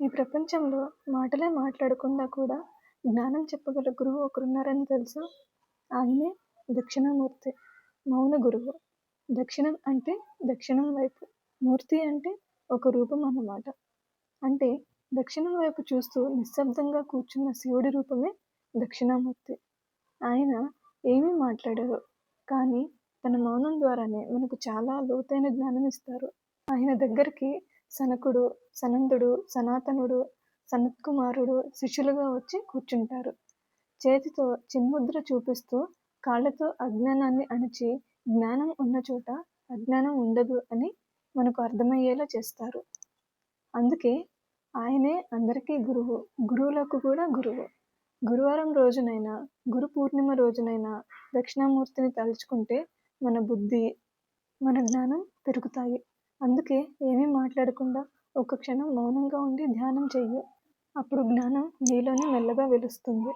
ఈ ప్రపంచంలో మాటలే మాట్లాడకుండా కూడా జ్ఞానం చెప్పగల గురువు ఒకరున్నారని తెలుసు. ఆయనే దక్షిణామూర్తి మౌన గురువు. దక్షిణం అంటే దక్షిణం వైపు మూర్తి అంటే ఒక రూపం అన్నమాట. అంటే దక్షిణం వైపు చూస్తూ నిశ్శబ్దంగా కూర్చున్న శివుడి రూపమే దక్షిణామూర్తి. ఆయన ఏమీ మాట్లాడరు కానీ తన మౌనం ద్వారానే మనకు చాలా లోతైన జ్ఞానం ఇస్తారు ఆయన దగ్గరికి సనకుడు సనందుడు సనాతనుడు సనత్కుమారుడు శిష్యులుగా వచ్చి కూర్చుంటారు. చేతితో చిన్ముద్ర చూపిస్తూ కాళ్ళతో అజ్ఞానాన్ని అణిచి జ్ఞానం ఉన్న చోట అజ్ఞానం ఉండదు అని మనకు అర్థమయ్యేలా చేస్తారు. అందుకే ఆయనే అందరికీ గురువు గురువులకు కూడా గురువు. గురువారం రోజునైనా గురు పూర్ణిమ రోజునైనా దక్షిణామూర్తిని తలుచుకుంటే మన బుద్ధి మన జ్ఞానం పెరుగుతాయి. అందుకే ఏమీ మాట్లాడకుండా ఒక క్షణం మౌనంగా ఉండి ధ్యానం చెయ్యి. అప్పుడు జ్ఞానం నీలోనే మెల్లగా వెలుస్తుంది.